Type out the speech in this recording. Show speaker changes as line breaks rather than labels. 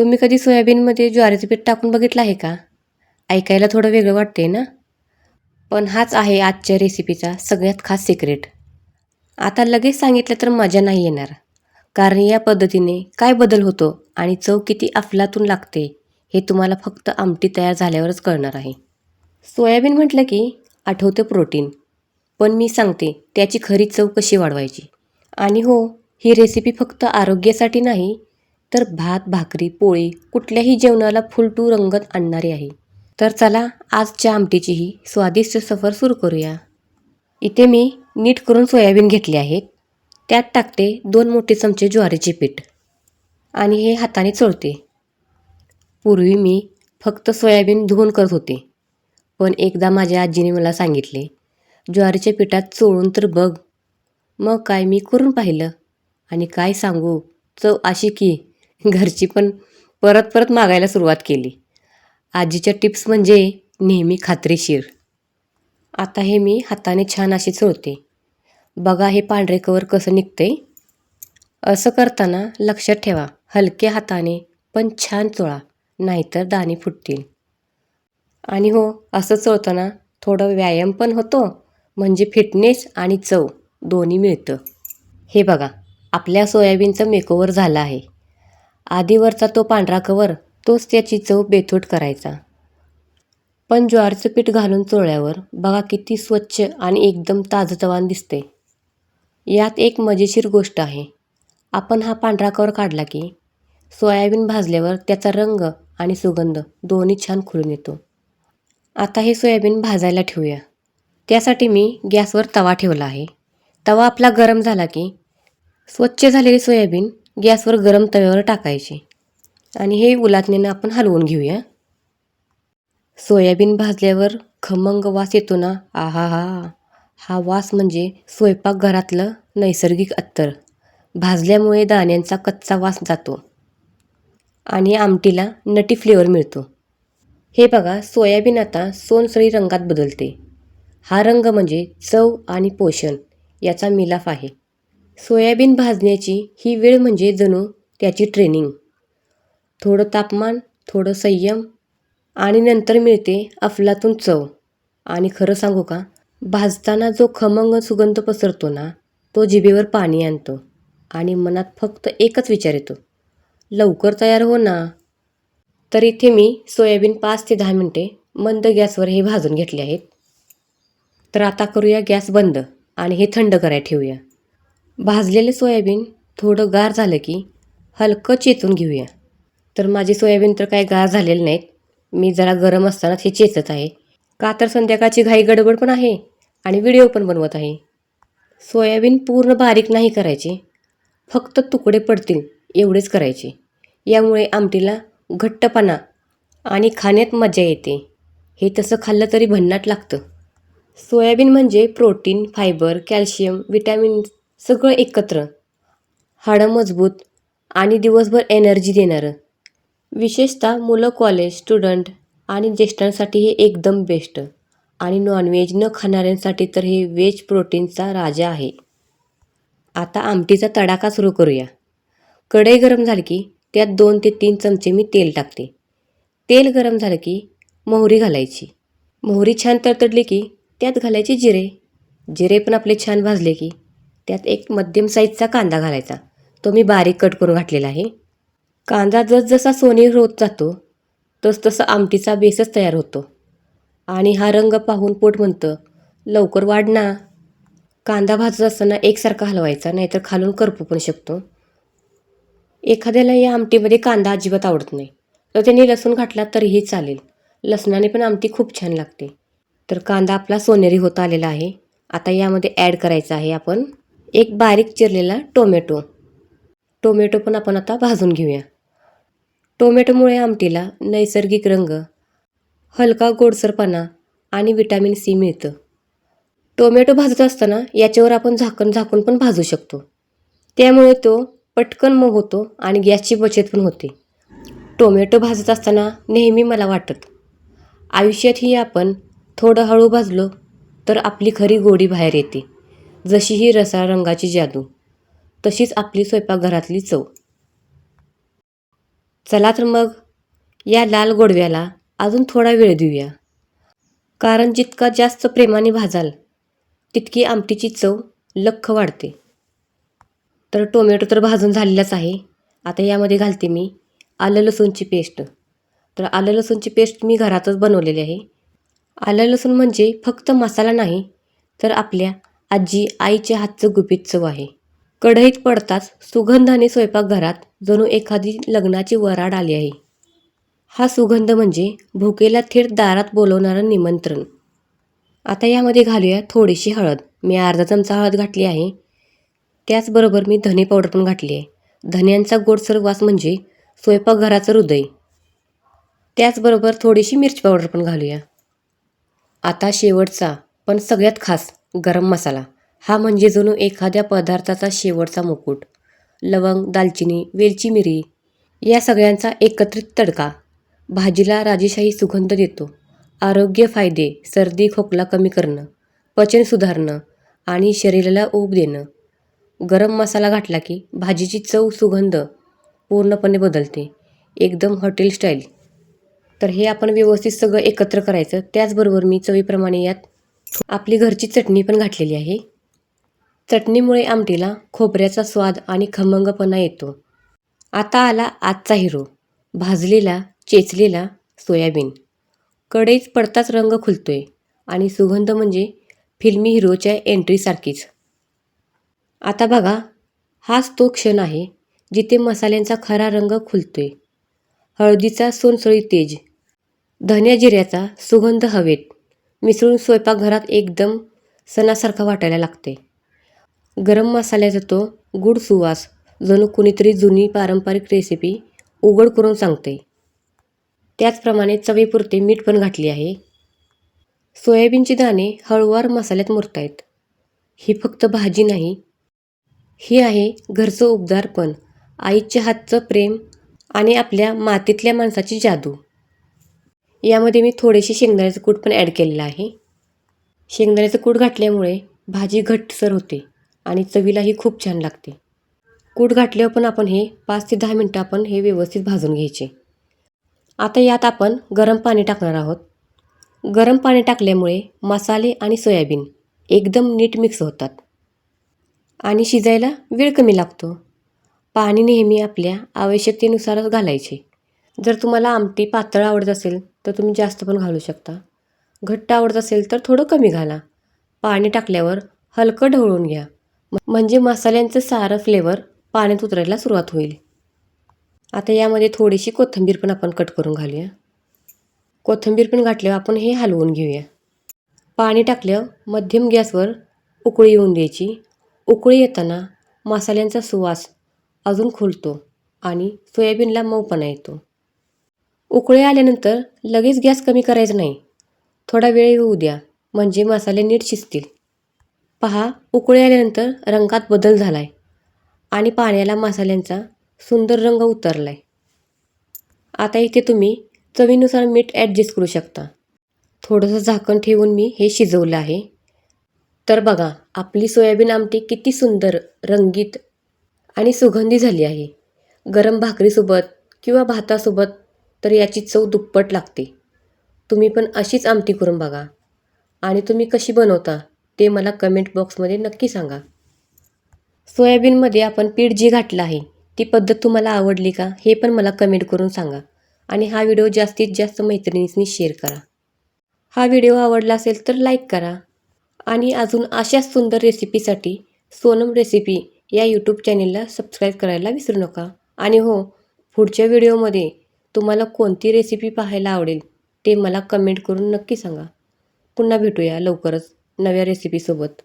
तुम्ही कधी सोयाबीनमध्ये ज्वारीचं पीठ टाकून बघितलं आहे का? ऐकायला थोडं वेगळं वाटते ना? पण हाच आहे आजच्या रेसिपीचा सगळ्यात खास सिक्रेट आता लगेच सांगितलं तर मजा नाही येणार. कारण या पद्धतीने काय बदल होतो आणि चव किती अफलातून लागते हे तुम्हाला फक्त आमटी तयार झाल्यावरच कळणार आहे. सोयाबीन म्हटलं की आठवतं प्रोटीन पण मी सांगते त्याची खरी चव कशी वाढवायची? आणि हो ही रेसिपी फक्त आरोग्यासाठी नाही तर भात भाकरी पोळी कुठल्याही जेवणाला फुलटू रंगत आणणारी आहे. तर चला आजच्या आमटीची ही स्वादिष्ट सफर सुरू करूया. इथे मी नीट करून सोयाबीन घेतले आहेत. त्यात टाकते दोन मोठे चमचे ज्वारीचे पीठ. आणि हे हाताने चोळते. पूर्वी मी फक्त सोयाबीन धुवून करत होते. पण एकदा माझ्या आजीने मला सांगितले ज्वारीच्या पिठात चोळून तर बघ. मग काय मी करून पाहिलं? आणि काय सांगू? चव अशी की घरची पण परत परत मागायला सुरुवात केली. आजीच्या टिप्स म्हणजे नेहमी खात्रीशीर. आता हे मी हाताने छान असे चोळते. बघा हे पांढरे कवर कसं निघते असं करताना लक्षात ठेवा हलक्या हाताने पण छान चोळा नाहीतर दाणे फुटतील. आणि हो असं चोळताना थोडं व्यायाम पण होतो म्हणजे फिटनेस आणि चव दोन्ही मिळतं. हे बघा आपल्या सोयाबीनचं मेकओवर झालं आहे. आधीवरचा तो पांढरा कवर तोच त्याची चव बेथूट करायचा. पण ज्वारीचं पीठ घालून चोळल्यावर बघा किती स्वच्छ आणि एकदम ताजतवान दिसते. यात एक मजेशीर गोष्ट आहे. आपण हा पांढरा कवर काढला की सोयाबीन भाजल्यावर त्याचा रंग आणि सुगंध दोन्ही छान खुलून येतो. आता हे सोयाबीन भाजायला ठेवूया. त्यासाठी मी गॅसवर तवा ठेवला आहे. तवा आपला गरम झाला की स्वच्छ झालेली सोयाबीन गॅसवर गरम तव्यावर टाकायची. आणि हे उलाटण्यानं आपण हलवून घेऊया. सोयाबीन भाजल्यावर खमंग वास येतो ना? आहा हा हा वास म्हणजे स्वयंपाकघरातलं नैसर्गिक अत्तर. भाजल्यामुळे दाण्यांचा कच्चा वास जातो. आणि आमटीला नटी फ्लेवर मिळतो. हे बघा सोयाबीन आता सोनसळी रंगात बदलते. हा रंग म्हणजे चव आणि पोषण याचा मिलाफ आहे. सोयाबीन भाजण्याची ही वेळ म्हणजे जणू त्याची ट्रेनिंग थोडं तापमान थोडं संयम आणि नंतर मिळते अफलातून चव. आणि खरं सांगू का भाजताना जो खमंग सुगंध पसरतो ना तो जिभेवर पाणी आणतो आणि मनात फक्त एकच विचार येतो. लवकर तयार हो ना. तर इथे मी सोयाबीन पाच ते दहा मिनटे मंद गॅसवर हे भाजून घेतले आहेत. तर आता करूया गॅस बंद आणि हे थंड करायला ठेवूया. भाजलेले सोयाबीन थोडं गार झालं की हलकं चेचून घेऊया. तर माझे सोयाबीन तर काय गार झालेले नाहीत. मी जरा गरम असतानाच हे चेचत आहे. का तर संध्याकाळची घाई गडबड पण आहे आणि व्हिडिओ पण बनवत आहे. सोयाबीन पूर्ण बारीक नाही करायचे. फक्त तुकडे पडतील एवढेच करायचे. यामुळे आमटीला घट्टपणा आणि खाण्यात मजा येते. हे तसं खाल्लं तरी भन्नाट लागतं. सोयाबीन म्हणजे प्रोटीन फायबर कॅल्शियम विटॅमिन सगळं एकत्र. हाडं मजबूत आणि दिवसभर एनर्जी देणारं. विशेषतः मुलं कॉलेज स्टुडंट आणि ज्येष्ठांसाठी हे एकदम बेस्ट आणि नॉनव्हेज न खाणाऱ्यांसाठी तर हे व्हेज प्रोटीनचा राजा आहे. आता आमटीचा तडाखा सुरू करूया. कढई गरम झाली की त्यात दोन ते तीन चमचे मी तेल टाकते. तेल गरम झालं की मोहरी घालायची. मोहरी छान तडतडली की त्यात घालायचे जिरे. जिरे पण आपले छान भाजले की त्यात एक मध्यम साईजचा कांदा घालायचा. तो मी बारीक कट करून घातलेला आहे. कांदा जसजसा सोनेरी होत जातो तसतसा आमटीचा बेसच तयार होतो. आणि हा रंग पाहून पोट म्हणतं लवकर वाढ ना. कांदा भाजत असताना एकसारखा हलवायचा नाहीतर खालून करपू पण शकतो. एखाद्याला या आमटीमध्ये कांदा अजिबात आवडत नाही. तर त्यांनी लसूण घातला तरीही चालेल. लसणाने पण आमटी खूप छान लागते. तर कांदा आपला सोनेरी होत आलेला आहे. आता यामध्ये ॲड करायचा आहे आपण. एक बारीक चिरलेला टोमॅटो. टोमॅटो पण आपण आता भाजून घेऊया. टोमॅटोमुळे आमटीला नैसर्गिक रंग हलका गोडसरपणा आणि विटॅमिन सी मिळतं. टोमॅटो भाजत असताना याच्यावर आपण झाकण झाकून पण भाजू शकतो. त्यामुळे तो पटकन मग होतो आणि गॅसची बचत पण होते. टोमॅटो भाजत असताना नेहमी मला वाटत आयुष्यातही आपण थोडं हळू भाजलो तर आपली खरी गोडी बाहेर येते. जशी ही रसाळ रंगाची जादू तशीच आपली स्वयंपाकघरातली चव. चला तर मग या लाल गोडव्याला अजून थोडा वेळ देऊया. कारण जितका जास्त प्रेमाने भाजाल तितकी आमटीची चव लख्ख वाढते. तर टोमॅटो तर भाजून झालेलाच आहे. आता यामध्ये घालते मी आलं लसूणची पेस्ट. तर आलं लसूणची पेस्ट मी घरातच बनवलेली आहे. आलं लसूण म्हणजे फक्त मसाला नाही तर आपल्या आजी आईच्या हातचं गुपित चव आहे. कढईत पडताच सुगंधाने स्वयंपाकघरात जणू एखादी लग्नाची वराड आली आहे. हा सुगंध म्हणजे भुकेला थेट दारात बोलवणारं निमंत्रण. आता यामध्ये घालूया थोडीशी हळद. मी अर्धा चमचा हळद घातली आहे. त्याचबरोबर मी धने पावडर पण घातली आहे. धन्यांचा गोडसर वास म्हणजे स्वयंपाकघराचं हृदय. त्याचबरोबर थोडीशी मिरची पावडर पण घालूया. आता शेवटचा पण सगळ्यात खास गरम मसाला. हा म्हणजे जणू एखाद्या पदार्थाचा शेवटचा मुकुट. लवंग दालचिनी वेलची मिरी या सगळ्यांचा एकत्रित तडका. भाजीला राजेशाही सुगंध देतो. आरोग्य फायदे सर्दी खोकला कमी करणं पचन सुधारणं आणि शरीराला ऊब देणं. गरम मसाला घातला की भाजीची चव सुगंध पूर्णपणे बदलते. एकदम हॉटेल स्टाईल. तर हे आपण व्यवस्थित सगळं एकत्र करायचं. त्याचबरोबर मी चवीप्रमाणे यात आपली घरची चटणी पण घातलेली आहे. चटणीमुळे आमटीला खोबऱ्याचा स्वाद आणि खमंगपणा येतो. आता आला आजचा हिरो. भाजलेला चेचलेला सोयाबीन. कढईत पडताच रंग खुलतोय आणि सुगंध म्हणजे फिल्मी हिरोच्या एंट्रीसारखीच. आता बघा हाच तो क्षण आहे जिथे मसाल्यांचा खरा रंग खुलतोय. हळदीचा सोनसळी तेज. धन्या जिऱ्याचा सुगंध हवेत. मिसळून स्वयंपाकघरात एकदम सणासारखा वाटायला लागते गरम मसाल्याचा तो गुड सुवास जणू कुणीतरी जुनी पारंपरिक रेसिपी उघड करून सांगते त्याचप्रमाणे चवीपुरते मीठ पण घातली आहे. सोयाबीनची दाणे हळूवार मसाल्यात मुरतायत. ही फक्त भाजी नाही ही आहे घरचं उबदारपण आईच्या हातचं प्रेम आणि आपल्या मातीतल्या माणसाची जादू. यामध्ये मी थोडेसे शेंगदाण्याचं कूट पण ॲड केलेलं आहे. शेंगदाण्याचं कूट घातल्यामुळे भाजी घट्टसर होते आणि चवीलाही खूप छान लागते. कूट घातल्यावर पण आपण हे पाच ते दहा मिनटं आपण हे व्यवस्थित भाजून घ्यायचे. आता यात आपण गरम पाणी टाकणार आहोत. गरम पाणी टाकल्यामुळे मसाले आणि सोयाबीन एकदम नीट मिक्स होतात आणि शिजायला वेळ कमी लागतो. पाणी नेहमी आपल्या आवश्यकतेनुसारच घालायचे. जर तुम्हाला आमटी पातळ आवडत असेल तर तुम्ही जास्त पण घालू शकता. घट्ट आवडत असेल तर थोडं कमी घाला. पाणी टाकल्यावर हलकं ढवळून घ्या. म्हणजे मसाल्यांचं सारं फ्लेवर पाण्यात उतरायला सुरुवात होईल. आता यामध्ये थोडीशी कोथिंबीर पण आपण कट करून घालूया. कोथिंबीर पण घातल्यावर आपण हे हलवून घेऊया. पाणी टाकल्यावर मध्यम गॅसवर उकळी येऊन द्यायची. उकळी येताना मसाल्यांचा सुवास अजून खुलतो आणि सोयाबीनला मऊपणा येतो. उकळे आल्यानंतर लगेच गॅस कमी करायचा नाही. थोडा वेळ येऊ द्या म्हणजे मसाले नीट शिजतील. पहा उकळे आल्यानंतर रंगात बदल झाला आहे आणि पाण्याला मसाल्यांचा सुंदर रंग उतरला आहे आता इथे तुम्ही चवीनुसार मीठ ॲडजस्ट करू शकता. थोडंसं झाकण ठेवून मी हे शिजवलं आहे. तर बघा आपली सोयाबीन आमटी किती सुंदर रंगीत आणि सुगंधी झाली आहे. गरम भाकरीसोबत किंवा भातासोबत तर याची चव दुप्पट लागते. तुम्ही पण अशीच आमटी करून बघा. आणि तुम्ही कशी बनवता ते मला कमेंट बॉक्समध्ये नक्की सांगा. सोयाबीनमध्ये आपण पीठ जी घातलं आहे ती पद्धत तुम्हाला आवडली का हे पण मला कमेंट करून सांगा. आणि हा व्हिडिओ जास्तीत जास्त मैत्रिणींनी शेअर करा. हा व्हिडिओ आवडला असेल तर लाईक करा. आणि अजून अशाच सुंदर रेसिपीसाठी सोनम रेसिपी या यूट्यूब चॅनेलला सबस्क्राईब करायला विसरू नका. आणि हो पुढच्या व्हिडिओमध्ये तुम्हाला कोणती रेसिपी पाहायला आवडेल ते मला कमेंट करून नक्की सांगा. पुन्हा भेटूया लवकरच नव्या रेसिपीसोबत